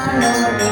Ah, Amém.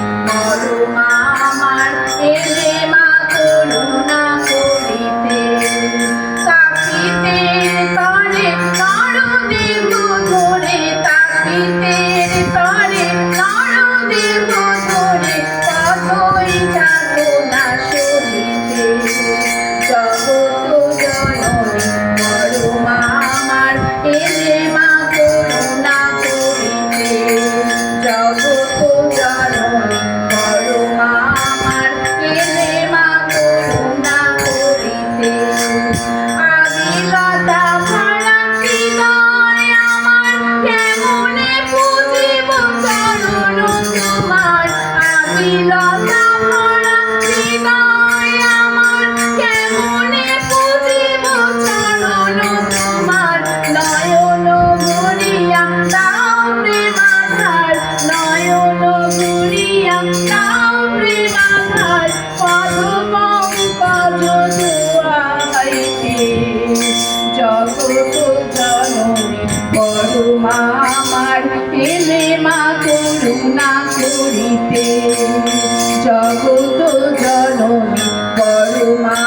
ganong kalumayan.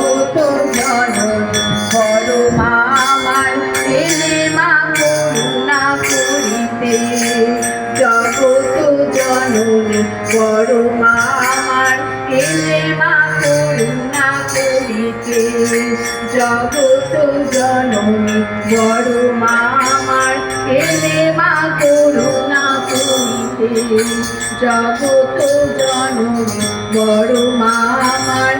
ছোট জনম করো মা আমার এলে মা করুণা জগত জননী করো মা আমার, এলে মা করুণা করিতে। জগত বড় মামার আমার, এলে মা করুণা জগত জননী বড় মা আমার